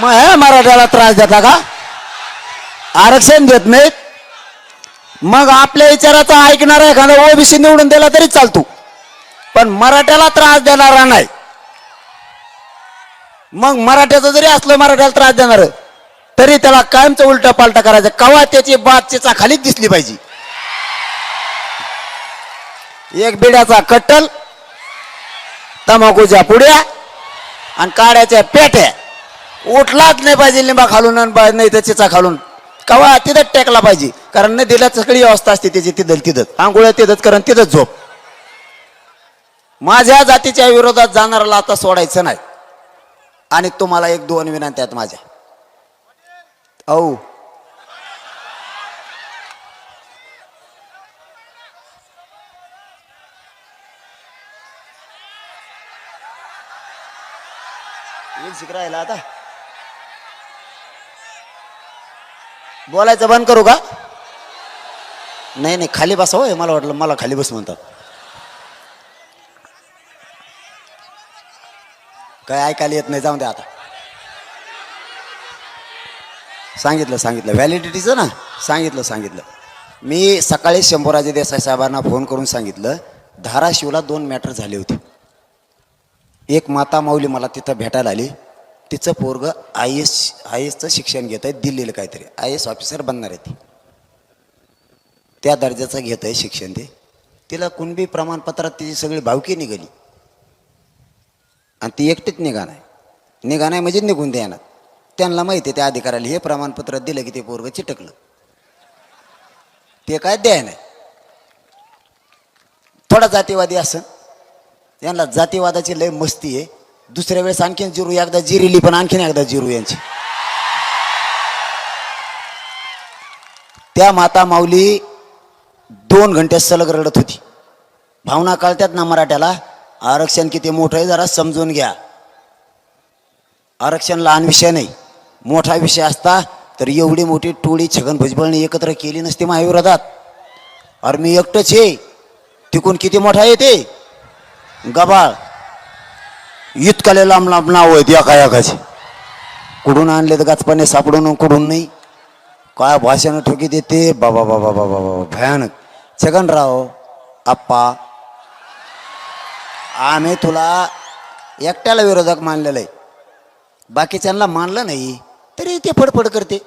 मग हे मराठ्याला त्रास देता का? आरक्षण देत नाहीत. मग आपल्या विचाराचा ऐकणारा एखादा ओबीसी निवडून दिला तरी चालतो. पण मराठ्याला त्रास देणारा नाही. मग मराठ्याचं जरी असलं मराठ्याला त्रास देणार तरी त्याला कायमचं उलट पालटा करायचं. कवा त्याची बातचीचा खालीच दिसली पाहिजे. एक बिड्याचा कट्टल तंबाखूच्या पुड्या आणि काड्याच्या पेट्या. उठलाच नाही पाहिजे लिंबा खालून आणि नाही तर चिचा खालून. कवा? तिथंच टेकला पाहिजे. कारण नाही नदीला सगळी अवस्था असते त्याची तिथं तिथं आंघोळ तिथंच कारण तिथंच झोप. माझ्या जातीच्या विरोधात जाणाऱ्याला आता सोडायचं नाही. आणि तुम्हाला एक दोन विनंती आहेत माझ्या. औ शिकरायला आता. बोलायचं बंद करू का? नाही नाही खाली बसा होय मला वाटलं मला खाली बस म्हणतात. काय ऐकायला येत नाही जाऊन द्या आता. सांगितलं सांगितलं. व्हॅलिडिटीचं ना? सांगितलं सांगितलं. मी सकाळी शंभूराजे देसाई साहेबांना फोन करून सांगितलं धाराशिवला दोन मॅटर झाले होते. एक माता माऊली मला तिथं भेटायला आली तिचं पोरग आय एस आय एसचं शिक्षण घेत आहे दिल्लीला काहीतरी. आय एस ऑफिसर बनणार आहे ती. त्या दर्जाचं घेत आहे शिक्षण ते. तिला कुणबी प्रमाणपत्रात तिची सगळी भावकी निघाली. आणि ती एकटीच निघा नाही निघा नाही म्हणजे निघून द्यायला त्यांना माहिती आहे त्या अधिकाऱ्याला हे प्रमाणपत्र दिलं की ते पोरग चिटकलं. ते काय द्याय नाही. थोडा जातीवादी असं. यांना जातीवादाची लय मस्ती आहे. दुसऱ्या वेळेस आणखीन जिरू एकदा जिरिली पण आणखीन एकदा जिरू यांची. त्या माता माऊली दोन घंटे सलग रडत होती. भावना कळतात ना मराठ्याला? आरक्षण किती मोठं आहे जरा समजून घ्या. आरक्षण लहान विषय नाही. मोठा विषय असता तर एवढी मोठी टोळी छगन भुजबळने एकत्र केली नसती महाविरोधात. अरे मी एकटंच आहे. तिकून किती मोठा आहे ते? गबाळ. इतकाले लांब लांब नाव आहेत एका एकाचे कुठून आणले तर गाचपाने सापडून कुठून नाही? काय भाषण ठोकी देते? बाबा बाबा बाबा बाबा भयानक. छगनराव आप्पा आम्ही तुला एकट्याला विरोधक मानलेलं आहे. बाकीच्यांना मानलं नाही तरी ते फडफड करते.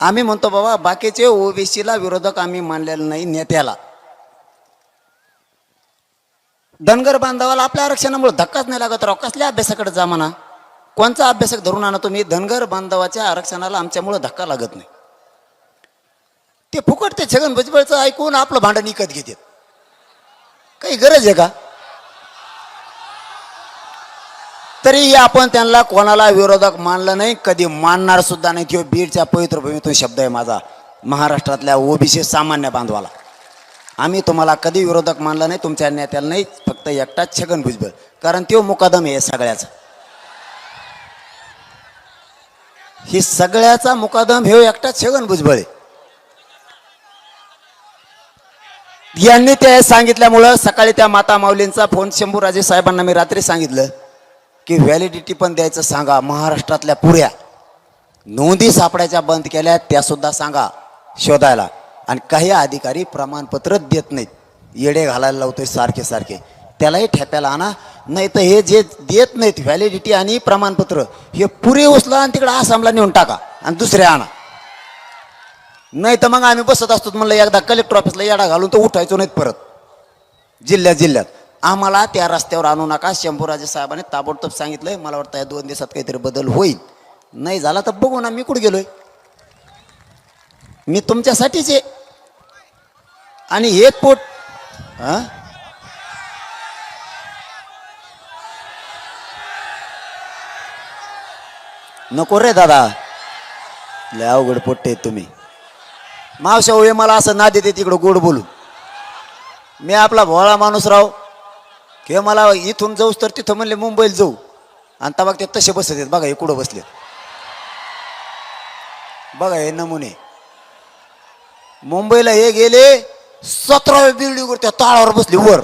आम्ही म्हणतो बाबा बाकीचे ओबीसीला विरोधक आम्ही मानलेलं नाही नेत्याला. धनगर बांधवाला आपल्या आरक्षणामुळे धक्काच नाही लागत राव. कसल्या अभ्यासाकडे जा म्हणा. कोणचा अभ्यासक धरून आणा तुम्ही? धनगर बांधवाच्या आरक्षणाला आमच्यामुळे धक्का लागत नाही. ते फुकट ते छगन भुजबळचं ऐकून आपलं भांडण विकत घेतात. काही गरज आहे का? तरी आपण त्यांना कोणाला विरोधक मानलं नाही कधी मानणार सुद्धा नाही. किंवा बीडच्या पवित्र भूमीतून शब्द आहे माझा. महाराष्ट्रातल्या ओबीसी सामान्य बांधवाला. आम्ही तुम्हाला कधी विरोधक मानलं नाही तुमच्या नेत्याला नाही फक्त एकटाच छगन भुजबळ. कारण तो मुकादम आहे सगळ्याचा. ही सगळ्याचा मुकादम हे एकटाच छगन भुजबळ आहे. यांनी ते सांगितल्यामुळं सकाळी त्या माता माऊलींचा फोन शंभूराजे साहेबांना मी रात्री सांगितलं की व्हॅलिडिटी पण द्यायचं सांगा महाराष्ट्रातल्या पुऱ्या. नोंदी सापडायच्या बंद केल्या त्या सुद्धा सांगा शोधायला. आणि काही अधिकारी प्रमाणपत्र देत नाहीत. येडे घालायला लावतोय सारखे सारखे. त्यालाही ठेप्याला आणा. नाही तर हे जे देत नाहीत व्हॅलिडिटी आणि प्रमाणपत्र हे पुरे उचला आणि तिकडे आसामला नेऊन टाका आणि दुसरे आणा. नाही तर मग आम्ही बसत असतो म्हणलं एकदा कलेक्टर ऑफिसला येडा घालून तर उठायचो नाहीत परत. जिल्ह्यात जिल्ह्यात. आम्हाला त्या रस्त्यावर आणू नका. शंभूराजे साहेबांनी ताबडतोब सांगितलंय मला वाटतं या दोन दिवसात काहीतरी बदल होईल. नाही झाला तर बघू ना मी कुठे गेलोय? मी तुमच्यासाठीच आहे. आणि एक पोट हा? नको रे दादा. लय अवघड पोट्टे तुम्ही. मावशा होय मला असं ना देते तिकडं गोड बोलू मी आपला भोळा माणूस राव. किंवा मला इथून जाऊस तर तिथं म्हणले मुंबईला जाऊ. आणि तबाग ते तसे बसत आहेत बघा हे कुठं बसले बघा हे नमुने. मुंबईला हे गेले सतराव्या बिल्डिंगवर त्या ताळावर बसली वर.